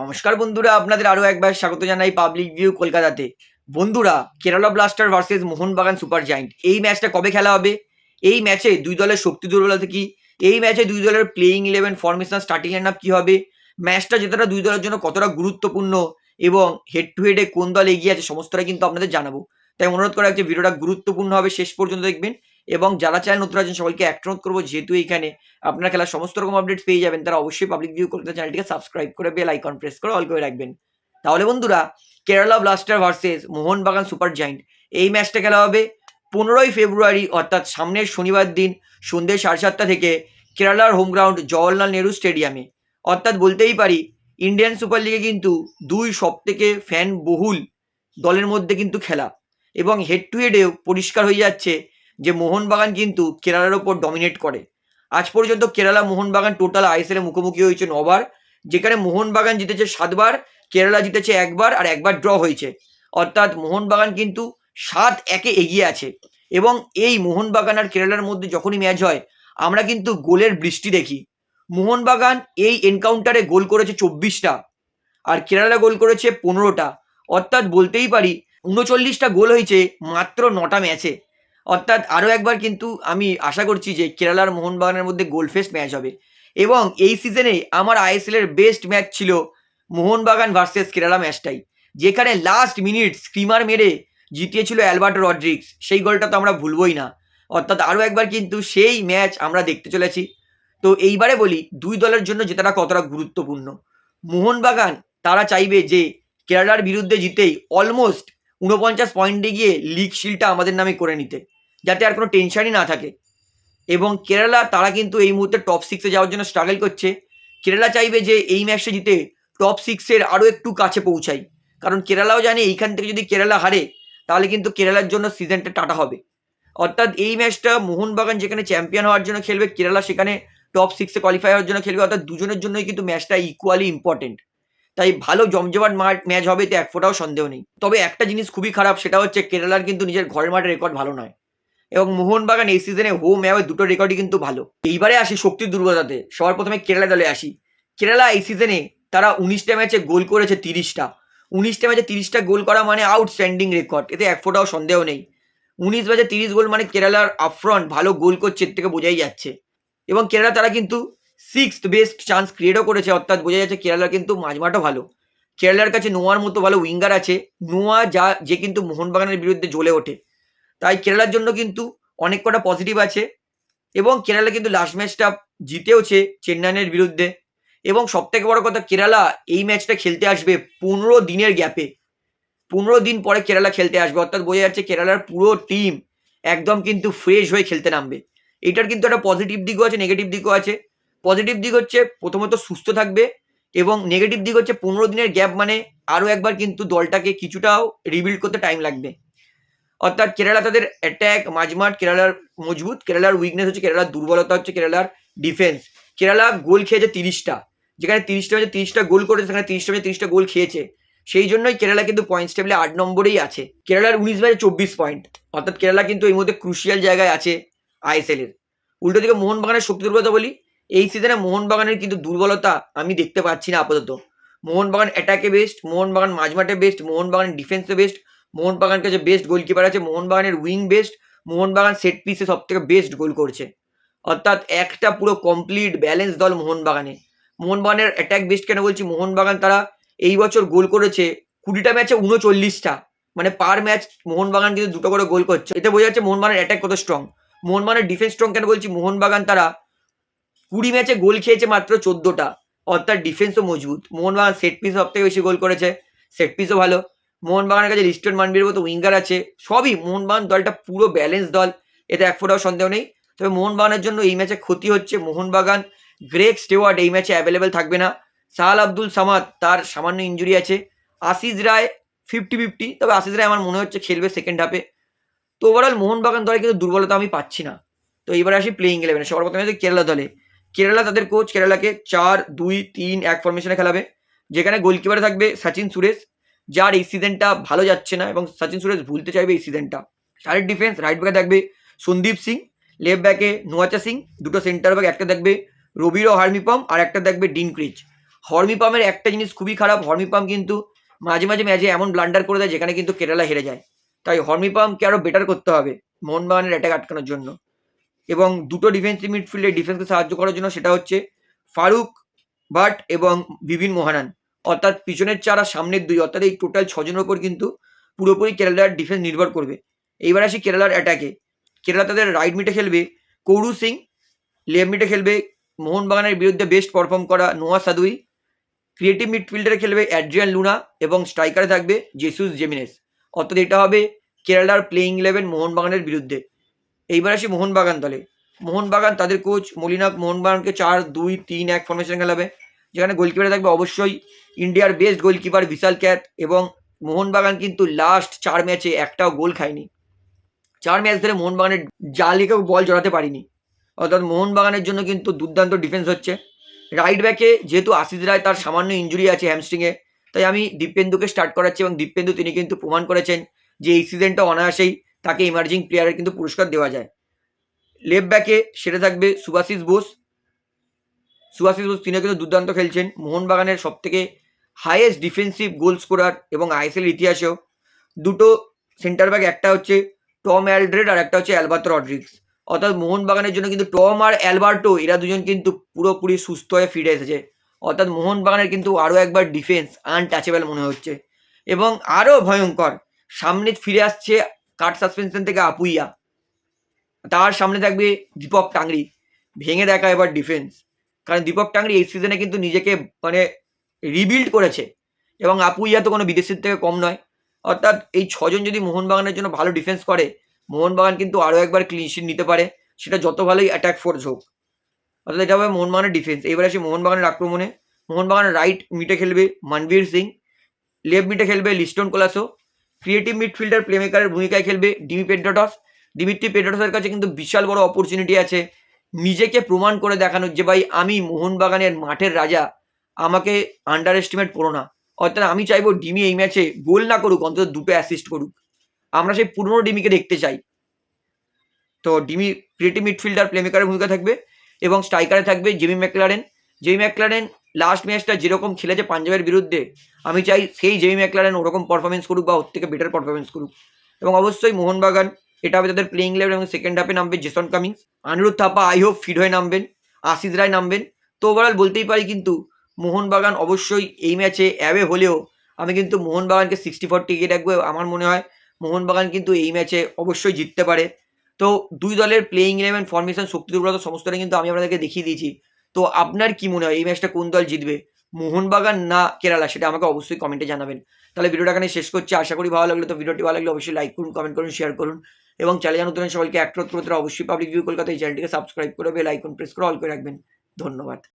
নমস্কার বন্ধুরা, আপনাদের আরও একবার স্বাগত জানাই পাবলিক ভিউ কলকাতাতে। বন্ধুরা Kerala blaster versus Mohun Bagan super giant এই ম্যাচটা কবে খেলা হবে? এই ম্যাচে দুই দলের শক্তি দুর্বলতা কি? এই ম্যাচে দুই দলের playing eleven formation starting line up কী হবে? ম্যাচটা যেটা দুই দলের জন্য কতটা গুরুত্বপূর্ণ এবং হেড টু হেডে কোন দল এগিয়ে আছে সমস্তটা কিন্তু আপনাদের জানাব। তাই অনুরোধ করা হচ্ছে, ভিডিওটা গুরুত্বপূর্ণ হবে, শেষ পর্যন্ত দেখবেন। এবং যারা চায় নতুন আছেন একটা অনুরোধ করব, যেহেতু এইখানে আপনারা খেলার সমস্ত রকম আপডেট পেয়ে যাবেন, তারা অবশ্যই পাবলিক ভিউ কলকাতা চ্যানেলটিকে সাবস্ক্রাইব করে বেল আইকন প্রেস করে অল করে রাখবেন। তাহলে বন্ধুরা Kerala blaster versus Mohun Bagan super giant এই ম্যাচটা খেলা হবে পনেরোই ফেব্রুয়ারি অর্থাৎ সামনের শনিবার দিন সন্ধ্যে সাড়ে সাতটা থেকে কেরালার হোম গ্রাউন্ড জওয়াহরলাল নেহরু স্টেডিয়ামে অর্থাৎ বলতেই পারি ইন্ডিয়ান সুপার লিগে কিন্তু দুই সব থেকে ফ্যান বহুল দলের মধ্যে কিন্তু খেলা। এবং হেড টু হেডেও পরিষ্কার হয়ে যাচ্ছে যে মোহনবাগান কিন্তু কেরালার ওপর ডমিনেট করে। আজ পর্যন্ত কেরালা মোহনবাগান টোটাল আইএসএল মুখোমুখি হয়েছে নবার। যেখানে মোহনবাগান জিতেছে সাতবার, কেরালা জিতেছে একবার আর একবার ড্র হয়েছে। অর্থাৎ মোহনবাগান কিন্তু সাত একে এগিয়ে আছে। এবং এই মোহনবাগান আর কেরালার মধ্যে যখনই ম্যাচ হয়, আমরা কিন্তু গোলের বৃষ্টি দেখি। মোহনবাগান এই এনকাউন্টারে গোল করেছে চব্বিশটা আর কেরালা গোল করেছে পনেরোটা। অর্থাৎ বলতেই পারি, উনচল্লিশটা গোল হয়েছে মাত্র নটা ম্যাচে অর্থাৎ আরও একবার কিন্তু আমি আশা করছি যে কেরালার মোহনবাগানের মধ্যে গোলফেস্ট ম্যাচ হবে। এবং এই সিজনে আমার আইএসএল এর বেস্ট ম্যাচ ছিল মোহনবাগান ভার্সেস কেরালা ম্যাচটাই যেখানে লাস্ট মিনিট স্ক্রিমার মেরে জিতিয়েছিল অ্যালবার্টো রড্রিক্স সেই গোলটা তো আমরা ভুলবই না। অর্থাৎ আরও একবার কিন্তু সেই ম্যাচ আমরা দেখতে চলেছি। তো এইবারে বলি, দুই দলের জন্য জেতাটা কতটা গুরুত্বপূর্ণ? মোহনবাগান তারা চাইবে যে কেরালার বিরুদ্ধে জিতেই অলমোস্ট উনপঞ্চাশ পয়েন্টে গিয়ে লিগ শিলটা আমাদের নামে করে নিতে। যাতে আর কোনো টেনশনই না থাকে। এবং কেরালা, তারা কিন্তু এই মুহূর্তে টপ সিক্সে যাওয়ার জন্য স্ট্রাগল করছে। কেরালা চাইবে যে এই ম্যাচটা জিতে টপ সিক্সের আরও একটু কাছে পৌঁছাই। কারণ কেরালাও জানে এইখান থেকে যদি কেরালা হারে, তাহলে কিন্তু কেরালার জন্য সিজনটা টাটা হবে। অর্থাৎ এই ম্যাচটা মোহনবাগান যেখানে চ্যাম্পিয়ন হওয়ার জন্য খেলবে, কেরালা সেখানে টপ সিক্সে কোয়ালিফাই হওয়ার জন্য খেলবে। অর্থাৎ দুজনের জন্যই কিন্তু ম্যাচটা ইকুয়ালি ইম্পর্টেন্ট তাই ভালো জমজমাট ম্যাচ হবে এতে এক ফোটাও সন্দেহ নেই। তবে একটা জিনিস খুবই খারাপ, সেটা হচ্ছে কেরালার কিন্তু নিজের ঘরের মাঠের রেকর্ড ভালো নয়। এবং মোহনবাগান এই সিজনে হোম অ্যাওয়ে দুটো রেকর্ডই কিন্তু ভালো। এইবারে আসি শক্তির দুর্বলতাতে সবার প্রথমে কেরালা দলে আসি। কেরালা এই সিজনে তারা উনিশটা ম্যাচে গোল করেছে তিরিশটা। উনিশটা ম্যাচে তিরিশটা গোল করা মানে আউটস্ট্যান্ডিং রেকর্ড এতে এক ফোটাও সন্দেহ নেই। উনিশ ম্যাচে তিরিশ গোল মানে কেরালার আফ্রন্ট ভালো গোল করছে থেকে বোঝাই যাচ্ছে। এবং কেরালা তারা কিন্তু সিক্স বেস্ট চান্স ক্রিয়েটও করেছে, অর্থাৎ বোঝা যাচ্ছে কেরালার কিন্তু মাঝমাঠও ভালো। কেরালার কাছে নোয়ার মতো ভালো উইঙ্গার আছে। নোয়া যা, যে কিন্তু মোহনবাগানের বিরুদ্ধে জ্বলে ওঠে। তাই কেরালার জন্য কিন্তু অনেক কটা পজিটিভ আছে এবং কেরালা কিন্তু লাস্ট ম্যাচটা জিতেওছে চেন্নাইয়ের বিরুদ্ধে এবং সব থেকে বড় কথা কেরালা এই ম্যাচটা খেলতে আসবে পনেরো দিনের গ্যাপে পনেরো দিন পরে কেরালা খেলতে আসবে, অর্থাৎ বোঝা যাচ্ছে কেরালার পুরো টিম একদম কিন্তু ফ্রেশ হয়ে খেলতে নামবে। এটার কিন্তু একটা পজিটিভ দিকও আছে নেগেটিভ দিকও আছে। পজিটিভ দিক হচ্ছে প্রথমত সুস্থ থাকবে এবং নেগেটিভ দিক হচ্ছে পনেরো দিনের গ্যাপ মানে আরও একবার কিন্তু দলটাকে কিছুটাও রিবিল্ড করতে টাইম লাগবে। অর্থাৎ কেরালা তাদের অ্যাট্যাক মাঝমাঠ কেরালার মজবুত, কেরালার উইকনেস হচ্ছে কেরালার দুর্বলতা হচ্ছে কেরালার ডিফেন্স কেরালা গোল খেয়েছে তিরিশটা। যেখানে তিরিশটা ম্যাচে তিরিশটা গোল করেছে, সেখানে তিরিশটা ম্যাচে তিরিশটা গোল খেয়েছে। সেই জন্যই কেরালা কিন্তু পয়েন্টস টেবিলে আট নম্বরেই আছে। কেরালার উনিশ ম্যাচে চব্বিশ পয়েন্ট অর্থাৎ কেরালা কিন্তু এই মধ্যে ক্রুশিয়াল জায়গায় আছে আইএসএল এর। উল্টো দিকে মোহনবাগানের শক্তি দুর্বলতা বলি, এই সিজনে মোহনবাগানের কিন্তু দুর্বলতা আমি দেখতে পাচ্ছি না আপাতত। মোহনবাগান অ্যাটাকে বেস্ট মোহনবাগান মাঝমাঠে বেস্ট মোহনবাগান ডিফেন্সে বেস্ট মোহনবাগানের কাছে বেস্ট গোলকিপার আছে, মোহনবাগানের উইং বেস্ট মোহনবাগান সেট পিসে সব থেকে বেস্ট গোল করছে। অর্থাৎ একটা পুরো কমপ্লিট ব্যালেন্স দল মোহনবাগানে। মোহনবাগানের অ্যাটাক বেস্ট কেন বলছি? মোহনবাগান তারা এই বছর গোল করেছে কুড়িটা ম্যাচে উনচল্লিশটা। মানে পার ম্যাচ মোহনবাগান কিন্তু দুটো করে গোল করছে। এতে বোঝা যাচ্ছে মোহনবাগানের অ্যাটাক কত স্ট্রং মোহনবাগানের ডিফেন্স স্ট্রং কেন বলছি? মোহনবাগান তারা কুড়ি ম্যাচে গোল খেয়েছে মাত্র চোদ্দোটা। অর্থাৎ ডিফেন্সও মজবুত। মোহনবাগান সেট পিস সব থেকে বেশি গোল করেছে। সেট পিসও ভালো। মোহনবাগানের কাছে লিস্টন মানবির মতো উইঙ্গার আছে, সবই মোহনবাগান দলটা পুরো ব্যালেন্স দল, এতে এক ফোটাও সন্দেহ নেই। তবে মোহনবাগানের জন্য এই ম্যাচে ক্ষতি হচ্ছে মোহনবাগান গ্রেক স্টেওয়ার্ড এই ম্যাচে অ্যাভেলেবেল থাকবে না। সাহাল আব্দুল সামাদ, তার সামান্য ইঞ্জুরি আছে। আশিস রায় ফিফটি ফিফটি তবে আশিস রায় আমার মনে হচ্ছে খেলবে সেকেন্ড হাফে তো ওভারঅল মোহনবাগান দলে কিন্তু দুর্বলতা আমি পাচ্ছি না। তো এবার আসি প্লেইং ইলেভেনে সবার প্রথমে কেরালা দলে। কেরালা তাদের কোচ কেরালাকে চার, দুই, তিন, এক ফরমেশনে খেলাবে। যেখানে গোলকিপারে থাকবে সচিন সুরেশ যার এই সিজনটা ভালো যাচ্ছে না এবং সচিন সুরেশ ভুলতে চাইবে এই সিজনটা সাইড ডিফেন্স রাইট ব্যাকে থাকবে সন্দীপ সিং লেফট ব্যাকে নোয়াচা সিং, দুটো সেন্টার ব্যাক একটা দেখবে রবিরো হার্মিপম আর একটা দেখবে ডিন ক্রিচ হর্মিপামের একটা জিনিস খুবই খারাপ, হর্মিপাম কিন্তু মাঝে মাঝে ম্যাচে এমন ব্লান্ডার করে দেয় যেখানে কিন্তু কেরালা হেরে যায়। তাই হর্মিপামকে আরও বেটার করতে হবে মোহনবাগানের অ্যাটাক আটকানোর জন্য। এবং দুটো ডিফেন্সিভ মিডফিল্ডে ডিফেন্সকে সাহায্য করার জন্য সেটা হচ্ছে ফারুক ভাট এবং বিভিন মোহানান। অর্থাৎ পিছনের চার আর সামনের দুই, অর্থাৎ এই টোটাল ছজনের ওপর কিন্তু পুরোপুরি কেরালার ডিফেন্স নির্ভর করবে। এইবার আসি কেরালার অ্যাটাকে কেরালা তাদের রাইট মিটে খেলবে, কৌরু সিং লেফট মিটে খেলবে, মোহনবাগানের বিরুদ্ধে বেস্ট পারফর্ম করা নোয়া সাদুই ক্রিয়েটিভ মিডফিল্ডারে খেলবে অ্যাড্রিয়ান লুনা এবং স্ট্রাইকারে থাকবে জেসুস জেমিনেস অর্থাৎ এটা হবে কেরালার প্লেইং ইলেভেন মোহনবাগানের বিরুদ্ধে। এইবার আসি মোহনবাগান দলে। মোহনবাগান তাদের কোচ মলিনাক মোহনবাগানকে চার দুই তিন এক ফরমেশন খেলাবে। যেখানে গোলকিপারে থাকবে অবশ্যই ইন্ডিয়ার বেস্ট গোলকিপার বিশাল ক্যাত এবং মোহনবাগান কিন্তু লাস্ট চার ম্যাচে একটাও গোল খায়নি। চার ম্যাচ ধরে মোহনবাগানের জালিকেও বল জড়াতে পারিনি। অর্থাৎ মোহনবাগানের জন্য কিন্তু দুর্দান্ত ডিফেন্স হচ্ছে। রাইট ব্যাকে যেহেতু আশিস রায় তার সামান্য ইঞ্জুরি আছে হ্যামস্ট্রিংয়ে তাই আমি দীপেন্দুকে স্টার্ট করাচ্ছি এবং দীপেন্দু তিনি কিন্তু প্রমাণ করেছেন যে এই সিজনটা অনায়াসেই তাকে ইমার্জিং প্লেয়ারের কিন্তু পুরস্কার দেওয়া যায়। লেফট ব্যাকে সেটা থাকবে সুভাশিস বোস। সুভাশিস বোস তিনি কিন্তু দুর্দান্ত খেলছেন। মোহনবাগানের সব থেকে হাইয়েস্ট ডিফেন্সিভ গোল স্কোরার এবং আইএসএল ইতিহাসেও। দুটো সেন্টার ব্যাক একটা হচ্ছে টম অ্যালড্রেড আর একটা হচ্ছে অ্যালবার্টো রড্রিক্স অর্থাৎ মোহনবাগানের জন্য কিন্তু টম আর অ্যালবার্টো, এরা দুজন কিন্তু পুরোপুরি সুস্থ হয়ে ফিরে এসেছে। অর্থাৎ মোহনবাগানের কিন্তু আরও একবার ডিফেন্স আনটাচেবল মনে হচ্ছে। এবং আরও ভয়ঙ্কর, সামনে ফিরে আসছে কাট সাসপেনশন থেকে আপুইয়া। তার সামনে থাকবে দীপক টাংরি। ভেঙে দেখা এবার ডিফেন্স কারণ দীপক টাংরি এই সিজনে কিন্তু নিজেকে মানে রিবিল্ড করেছে। এবং আপু আপুইয়া তো কোনো বিদেশির থেকে কম নয়। অর্থাৎ এই ছজন যদি মোহনবাগানের জন্য ভালো ডিফেন্স করে, মোহনবাগান কিন্তু আরও একবার ক্লিনশিট নিতে পারে। সেটা যত ভালোই অ্যাটাক ফোর্স হোক। অর্থাৎ এটা হবে মোহনবাগানের ডিফেন্স এবার আসি মোহনবাগানের আক্রমণে। মোহনবাগানের রাইট মিটে খেলবে মনবীর সিং লেফট মিটে খেলবে লিস্টন কোলাসো। ক্রিয়েটিভ মিডফিল্ডার প্লেমেকারের ভূমিকায় খেলবে ডিমি পেড্রাটস। ডিমিট্রি পেড্রাটসের কাছে কিন্তু বিশাল বড় অপরচুনিটি আছে। নিজেকে প্রমাণ করে দেখানোর যে, ভাই, আমি মোহনবাগানের মাঠের রাজা। আমাকে আন্ডার এস্টিমেট করো না। অর্থাৎ আমি চাইব ডিমি এই ম্যাচে গোল না করুক, অন্তত দুটো অ্যাসিস্ট করুক। আমরা সেই পুরনো ডিমিকে দেখতে চাই। তো ডিমি ক্রিয়েটিভ মিডফিল্ডার প্লেমেকারের ভূমিকা থাকবে এবং স্ট্রাইকারে থাকবে Jamie McLaren Jamie McLaren last ম্যাচটা যেরকম খেলেছে পাঞ্জাবের বিরুদ্ধে, আমি চাই সেই জেমি ম্যাকলারেন ওরকম পারফরমেন্স করুক বা ওর থেকে বেটার পারফরমেন্স করুক। এবং অবশ্যই মোহনবাগান এটা হবে তাদের প্লেইং লেভেল এবং সেকেন্ড হাফে নামবে Jason Cummings Anirudh Thapa I hope fit হয়ে নামবেন আশিস রায় নামবেন। তো ওভারঅল বলতেই পারি কিন্তু মোহনবাগান অবশ্যই এই ম্যাচে অ্যাওয়ে হলেও আমি কিন্তু মোহনবাগানকে সিক্সটি ফোর টিকিট রাখব, আমার মনে হয় মোহনবাগান কিন্তু এই ম্যাচে অবশ্যই জিততে পারে। তো দুই দলের প্লেইং ইলেভেন ফরমেশন শক্তি দুর্বলতা সমস্তটা কিন্তু আমি আপনাদেরকে দেখিয়ে দিয়েছি। তো আপনার কি মনে হয় এই ম্যাচটা কোন দল জিতবে, মোহনবাগান না কেরালা, সেটা আমাকে অবশ্যই কমেন্টে জানাবেন। তাহলে ভিডিওটা এখানে শেষ করছি, আশা করি ভালো লাগল তো ভিডিওটি ভালো লাগলে অবশ্যই লাইক করুন কমেন্ট করুন শেয়ার করুন। এবং চ্যানেল নতুন সবাইকে অ্যাক্ট করতে অবশ্যই পাবলিক ভিউ কলকাতা এই চ্যানেলটিকে সাবস্ক্রাইব করে বেল আইকন প্রেস করে অল করে রাখবেন। ধন্যবাদ।